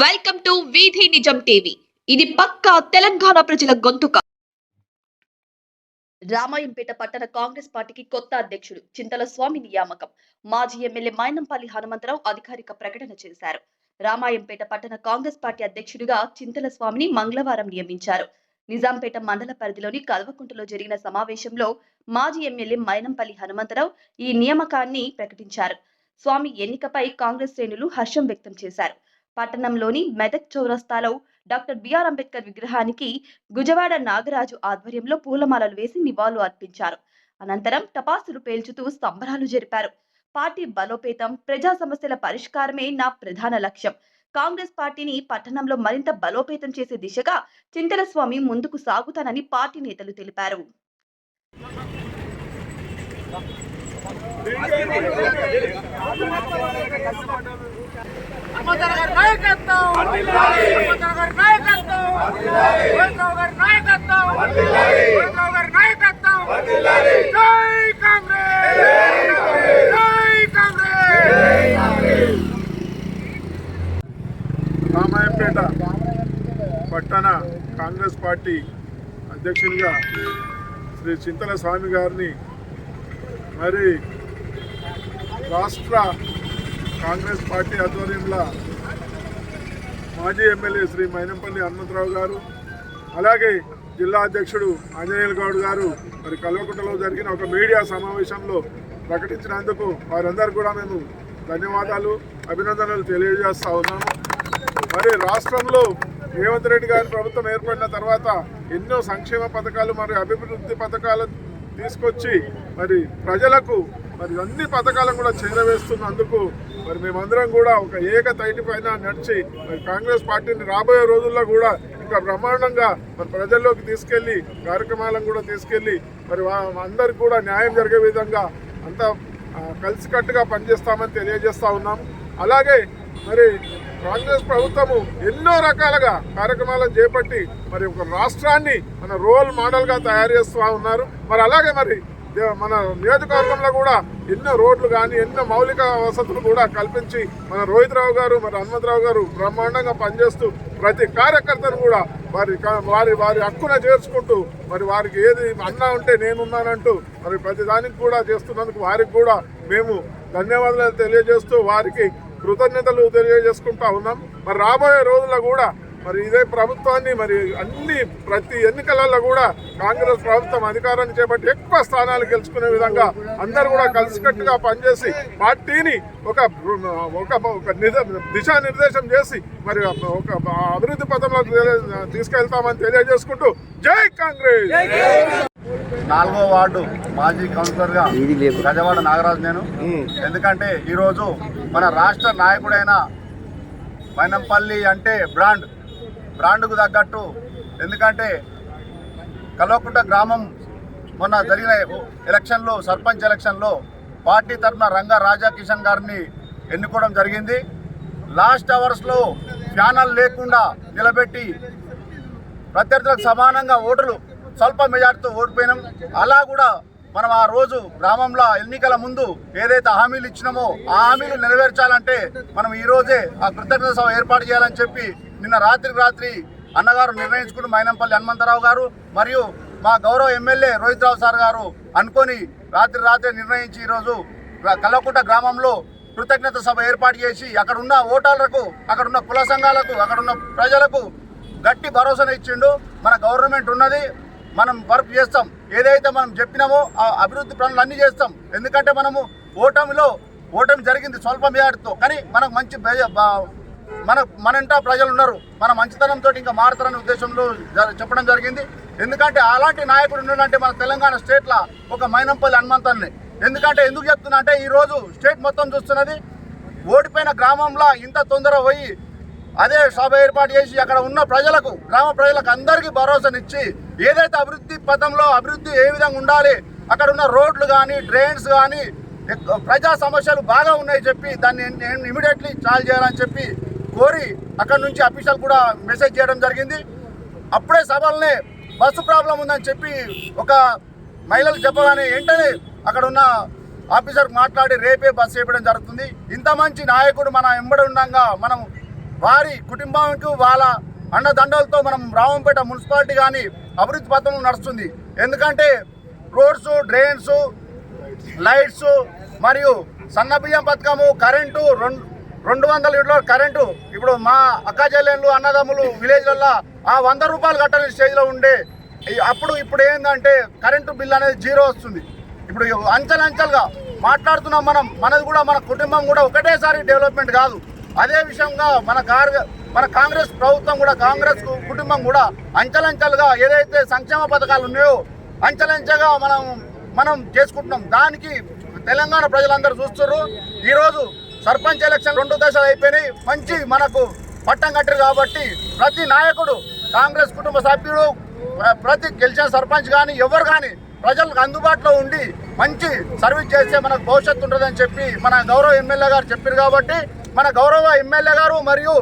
Welcome to వీధి నిజం TV. ఇది పక్కా తెలంగాణ ప్రజల గొంతుక. రామాయంపేట పట్టణ కాంగ్రెస్ పార్టీకి కొత్త అధ్యక్షుడు చింతల స్వామి నియామకం. మాజీ ఎమ్మెల్యే మైనంపల్లి హనుమంతరావు అధికారిక ప్రకటన చేశారు. రామాయంపేట పట్టణ కాంగ్రెస్ పార్టీ అధ్యక్షుడిగా చింతల స్వామిని మంగళవారం నియమించారు. నిజాంపేట మండల పరిధిలోని కల్వకుంటలో జరిగిన సమావేశంలో మాజీ ఎమ్మెల్యే మైనంపల్లి హనుమంతరావు ఈ నియామకాన్ని ప్రకటించారు. స్వామి ఎన్నికపై కాంగ్రెస్ శ్రేణులు హర్షం వ్యక్తం చేశారు. పట్టణంలోని మెదక్ చౌరస్తాలో డాక్టర్ బిఆర్ అంబేద్కర్ విగ్రహానికి గుజవాడ నాగరాజు ఆధ్వర్యంలో పూలమాలలు వేసి నివాళులు అర్పించారు. అనంతరం టపాసులు పేల్చుతూ సంబరాలు జరిపారు. పార్టీ బలోపేతం ప్రజా సమస్యల పరిష్కారమే నా ప్రధాన లక్ష్యం. కాంగ్రెస్ పార్టీని పట్టణంలో మరింత బలోపేతం చేసే దిశగా చింతల స్వామి ముందుకు సాగుతానని పార్టీ నేతలు తెలిపారు. హనుమంతరావు రామాయంపేట పట్టణ కాంగ్రెస్ పార్టీ అధ్యక్షునిగా శ్రీ చింతల స్వామి గారిని మరి రాష్ట్ర కాంగ్రెస్ పార్టీ ఆధ్వర్యంలో మాజీ ఎమ్మెల్యే శ్రీ మైనంపల్లి హనుమంతరావు గారు అలాగే జిల్లా అధ్యక్షుడు ఆంజనేయుల గౌడ్ గారు మరి కల్వకుంటలో జరిగిన ఒక మీడియా సమావేశంలో ప్రకటించినందుకు వారందరూ కూడా మేము ధన్యవాదాలు అభినందనలు తెలియజేస్తా ఉన్నాము. మరి రాష్ట్రంలో రేవంత్ రెడ్డి గారి ప్రభుత్వం ఏర్పడిన తర్వాత ఎన్నో సంక్షేమ పథకాలు మరి అభివృద్ధి పథకాలు తీసుకొచ్చి మరి ప్రజలకు మరి అన్ని పథకాలను కూడా చేరవేస్తున్నందుకు మరి మేమందరం కూడా ఒక ఏక తైటి పైన నడిచి మరి కాంగ్రెస్ పార్టీని రాబోయే రోజుల్లో కూడా ఇంకా బ్రహ్మాండంగా మరి ప్రజల్లోకి తీసుకెళ్ళి కార్యక్రమాలను కూడా తీసుకెళ్ళి మరి అందరికి కూడా న్యాయం జరిగే విధంగా అంతా కలిసికట్టుగా పనిచేస్తామని తెలియజేస్తా ఉన్నాం. అలాగే మరి కాంగ్రెస్ ప్రభుత్వము ఎన్నో రకాలుగా కార్యక్రమాలను చేపట్టి మరి ఒక రాష్ట్రాన్ని మన రోల్ మోడల్గా తయారు చేస్తూ ఉన్నారు. మరి అలాగే మరి మన నియోజకవర్గంలో కూడా ఎన్నో రోడ్లు కానీ ఎన్నో మౌలిక వసతులు కూడా కల్పించి మన రోహిత్ రావు గారు మరి హనుమంతరావు గారు బ్రహ్మాండంగా పనిచేస్తూ ప్రతి కార్యకర్తను కూడా వారి క- వారి వారి హక్కున చేర్చుకుంటూ మరి వారికి ఏది అన్నా ఉంటే నేనున్నానంటూ మరి ప్రతి దానికి కూడా చేస్తున్నందుకు వారికి కూడా మేము ధన్యవాదాలు తెలియజేస్తూ వారికి కృతజ్ఞతలు తెలియజేసుకుంటా ఉన్నాం. మరి రాబోయే రోజుల్లో కూడా మరి ఇదే ప్రభుత్వాన్ని మరి అన్ని ప్రతి ఎన్నికలలో కూడా కాంగ్రెస్ ప్రభుత్వం అధికారాన్ని చేపట్టి ఎక్కువ స్థానాలు గెలుచుకునే విధంగా అందరూ కూడా కలిసికట్టుగా పనిచేసి పార్టీని ఒక ఒక ఒక నిజ- దిశానిర్దేశం చేసి మరి ఒక అభివృద్ధి పథంలో తీసుకెళ్తామని తెలియజేసుకుంటూ జై కాంగ్రెస్! నాలుగో వార్డు మాజీ కౌన్సిలర్గా గజవాడ నాగరాజు నేను. ఎందుకంటే ఈరోజు మన రాష్ట్ర నాయకుడైన మైనంపల్లి అంటే బ్రాండ్ బ్రాండ్కు తగ్గట్టు. ఎందుకంటే కల్వకుంట గ్రామం మొన్న జరిగిన ఎలక్షన్లో సర్పంచ్ ఎలక్షన్లో పార్టీ తరఫున రంగా రాజా కిషన్ గారిని ఎన్నుకోవడం జరిగింది. లాస్ట్ అవర్స్లో ప్యానల్ లేకుండా నిలబెట్టి ప్రత్యర్థులకు సమానంగా ఓటులు స్వల్ప మెజార్టీతో ఓడిపోయినాం. అలా కూడా మనం ఆ రోజు గ్రామంలో ఎన్నికల ముందు ఏదైతే హామీలు ఇచ్చినామో ఆ హామీలు నెరవేర్చాలంటే మనం ఈరోజే ఆ కృతజ్ఞత సభ ఏర్పాటు చేయాలని చెప్పి నిన్న రాత్రికి రాత్రి అన్నగారు నిర్ణయించుకుని మైనంపల్లి హనుమంతరావు గారు మరియు మా గౌరవ ఎమ్మెల్యే రోహిత్ రావు సార్ గారు అనుకొని రాత్రి రాత్రి నిర్ణయించి ఈరోజు కల్లకుంట గ్రామంలో కృతజ్ఞత సభ ఏర్పాటు చేసి అక్కడున్న ఓటర్లకు అక్కడున్న కుల సంఘాలకు అక్కడున్న ప్రజలకు గట్టి భరోసాను ఇచ్చిండు. మన గవర్నమెంట్ ఉన్నది. మనం వర్క్ చేస్తాం. ఏదైతే మనం చెప్పినామో ఆ అభివృద్ధి పనులు అన్నీ చేస్తాం. ఎందుకంటే మనము ఓటమిలో ఓటమి జరిగింది స్వల్ప మేరతో కానీ మనకు మంచి బా- మన మనంటా ప్రజలు ఉన్నారు. మన మంచితనంతో ఇంకా మారుతారనే ఉద్దేశంలో జ- చెప్పడం జరిగింది. ఎందుకంటే అలాంటి నాయకుడు ఉన్నాడంటే మన తెలంగాణ స్టేట్లో ఒక మైనంపల్లి హనుమంతాన్ని. ఎందుకంటే ఎందుకు చెప్తున్నా అంటే ఈరోజు స్టేట్ మొత్తం చూస్తున్నది. ఓడిపోయిన గ్రామంలో ఇంత తొందర పోయి అదే సభ ఏర్పాటు చేసి అక్కడ ఉన్న ప్రజలకు గ్రామ ప్రజలకు అందరికీ భరోసానిచ్చి ఏదైతే అభివృద్ధి పథంలో అభివృద్ధి ఏ విధంగా ఉండాలి అక్కడ ఉన్న రోడ్లు కానీ డ్రైన్స్ కానీ ప్రజా సమస్యలు బాగా ఉన్నాయి చెప్పి దాన్ని ఇమీడియట్లీ సాల్వ్ చేయాలని చెప్పి కోరి అక్కడ నుంచి అఫీషియల్ కూడా మెసేజ్ చేయడం జరిగింది. అప్పుడే సభలనే బస్సు ప్రాబ్లం ఉందని చెప్పి ఒక మహిళలు చెప్పగానే వెంటనే అక్కడ ఉన్న ఆఫీసర్ మాట్లాడి రేపే బస్సు వేయడం జరుగుతుంది. ఇంత మంచి నాయకుడు మన ఎంబడి ఉండగా మనం వారి కుటుంబానికి వాళ్ళ అండదండలతో మనం రావంపేట మున్సిపాలిటీ కానీ అభివృద్ధి పథకం నడుస్తుంది. ఎందుకంటే రోడ్స్ డ్రైన్స్ లైట్స్ మరియు సన్న బియ్యం పథకము కరెంటు రెండు రెండు వందల యూనిట్ల కరెంటు. ఇప్పుడు మా అక్క చెల్లెళ్ళు అన్నదమ్ములు విలేజ్లలో ఆ వంద రూపాయలు కట్టని స్టేజ్లో ఉండే. అప్పుడు ఇప్పుడు ఏంటంటే కరెంటు బిల్ అనేది జీరో వస్తుంది. ఇప్పుడు అంచెలంచెలుగా మాట్లాడుతున్నాం మనం. మనది కూడా మన కుటుంబం కూడా ఒకటేసారి డెవలప్మెంట్ కాదు. అదే విషయంగా మన కార్ మన కాంగ్రెస్ ప్రభుత్వం కూడా కాంగ్రెస్ కుటుంబం కూడా అంచెలంచెలుగా ఏదైతే సంక్షేమ పథకాలు ఉన్నాయో అంచెలంచెగా మనం మనం చేసుకుంటున్నాం. దానికి తెలంగాణ ప్రజలందరూ చూస్తున్నారు ఈరోజు సర్పంచ్ ఎలక్షన్ రెండు దశలు అయిపోయినాయి. మంచి మనకు పట్టం కట్టరు కాబట్టి ప్రతి నాయకుడు కాంగ్రెస్ కుటుంబ సభ్యుడు ప్రతి గెలిచిన సర్పంచ్ కానీ ఎవరు కానీ ప్రజలకు అందుబాటులో ఉండి మంచి సర్వీస్ చేస్తే మనకు భవిష్యత్తు ఉంటుందని చెప్పి మన గౌరవ ఎమ్మెల్యే గారు చెప్పారు కాబట్టి మన గౌరవ ఎమ్మెల్యే గారు మరియు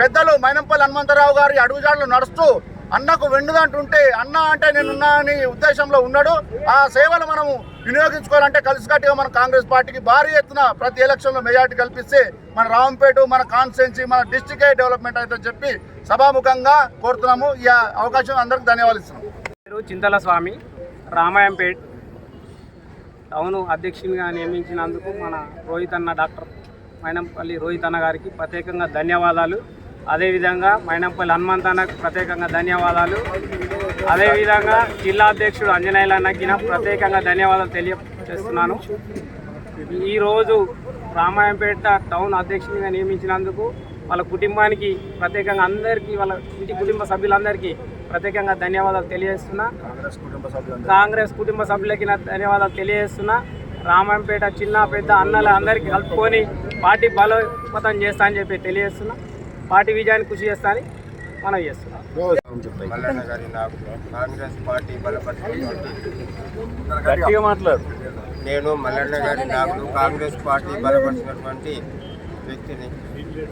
పెద్దలు మైనంపల్లి హనుమంతరావు గారి అడుగుజాడలు నడుస్తూ అన్నకు వెండుదంటుంటే అన్న అంటే నేనున్నా అని ఉద్దేశంలో ఉన్నాడు. ఆ సేవలు మనము వినియోగించుకోవాలంటే కలిసికట్టుగా మన కాంగ్రెస్ పార్టీకి భారీ ఎత్తున ప్రతి ఎలక్షన్లో మెజార్టీ కల్పిస్తే మన రావంపేట మన కాన్స్టిట్యున్సీ మన డిస్టిక్ డెవలప్మెంట్ అయితే చెప్పి సభాముఖంగా కోరుతున్నాము. ఈ అవకాశం అందరికి ధన్యవాదాలు ఇస్తున్నాం. పేరు చింతల స్వామి రామాయంపేట్. టౌన్ అధ్యక్షునిగా నియమించినందుకు మన రోహిత్ అన్న డాక్టర్ మైనంపల్లి రోహిత్ అన్న గారికి ప్రత్యేకంగా ధన్యవాదాలు. అదేవిధంగా మైనంపల్లి హనుమంత్ అన్నకు ప్రత్యేకంగా ధన్యవాదాలు. అదేవిధంగా జిల్లా అధ్యక్షుడు అంజనేయులు అన్నకి నా ప్రత్యేకంగా ధన్యవాదాలు తెలియజేస్తున్నాను. ఈరోజు రామాయంపేట టౌన్ అధ్యక్షునిగా నియమించినందుకు వాళ్ళ కుటుంబానికి ప్రత్యేకంగా అందరికీ వాళ్ళ ఇంటి కుటుంబ సభ్యులందరికీ ప్రత్యేకంగా ధన్యవాదాలు తెలియజేస్తున్నా. కాంగ్రెస్ కుటుంబ సభ్యులందరూ కాంగ్రెస్ కుటుంబ సభ్యులకి ధన్యవాదాలు తెలియజేస్తున్నా. రామాయంపేట చిన్న పెద్ద అన్నల అందరికీ కలుపుకొని పార్టీ బలోపతం చేస్తా అని చెప్పి తెలియజేస్తున్నా. పార్టీ విజయాన్ని కృషి చేస్తా అని మనం చేస్తున్నాం. మల్లన్న గారి నాకు కాంగ్రెస్ పార్టీ బలపరిచినటువంటి మాట్లాడు. నేను మల్లన్న గారి నాకు కాంగ్రెస్ పార్టీ బలపరిచినటువంటి వ్యక్తిని.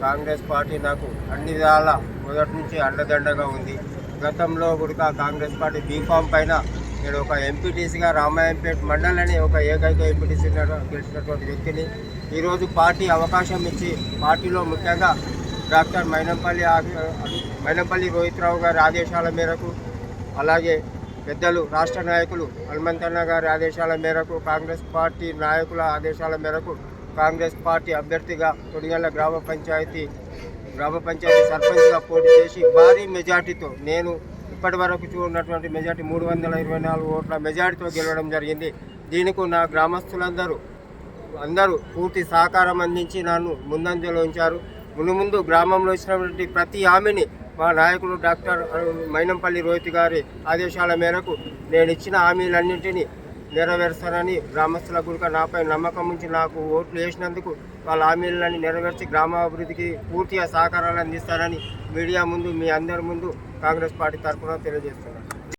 కాంగ్రెస్ పార్టీ నాకు అన్ని విధాల మొదటి నుంచి అండదండగా ఉంది. గతంలో కూడా కాంగ్రెస్ పార్టీ బీఫామ్ పైన నేను ఒక ఎంపీటీసీగా రామాయంపేట మండలని ఒక ఏకైక ఎంపీటీసీ గెలిచినటువంటి వ్యక్తిని. ఈరోజు పార్టీ అవకాశం ఇచ్చి పార్టీలో ముఖ్యంగా డాక్టర్ మైనంపల్లి మైనంపల్లి రోహిత్రావు గారి ఆదేశాల మేరకు అలాగే పెద్దలు రాష్ట్ర నాయకులు హనుమంతన్న గారి ఆదేశాల మేరకు కాంగ్రెస్ పార్టీ నాయకుల ఆదేశాల మేరకు కాంగ్రెస్ పార్టీ అభ్యర్థిగా కొడిగల్ల గ్రామ పంచాయతీ గ్రామ పంచాయతీ సర్పంచ్గా పోటీ చేసి భారీ మెజార్టీతో నేను ఇప్పటి వరకు చూడనటువంటి మెజార్టీ మూడు వందల ఇరవై నాలుగు ఓట్ల మెజార్టీతో గెలవడం జరిగింది. దీనికి నా గ్రామస్తులందరూ అందరూ పూర్తి సహకారం అందించి నన్ను ముందంజలో ఉంచారు. ముందు ముందు గ్రామంలో ఇచ్చినటువంటి ప్రతి హామీని మా నాయకుడు డాక్టర్ మైనంపల్లి రోహిత్ గారి ఆదేశాల మేరకు నేను ఇచ్చిన హామీలన్నింటినీ నెరవేరుస్తానని గ్రామస్తుల గురిక నాపై నమ్మకం ఉంచి నాకు ఓట్లు వేసినందుకు వాళ్ళ హామీలన్నీ నెరవేర్చి గ్రామాభివృద్ధికి పూర్తిగా సహకారాలు అందిస్తారని మీడియా ముందు మీ అందరి ముందు కాంగ్రెస్ పార్టీ తరఫున తెలియజేస్తాను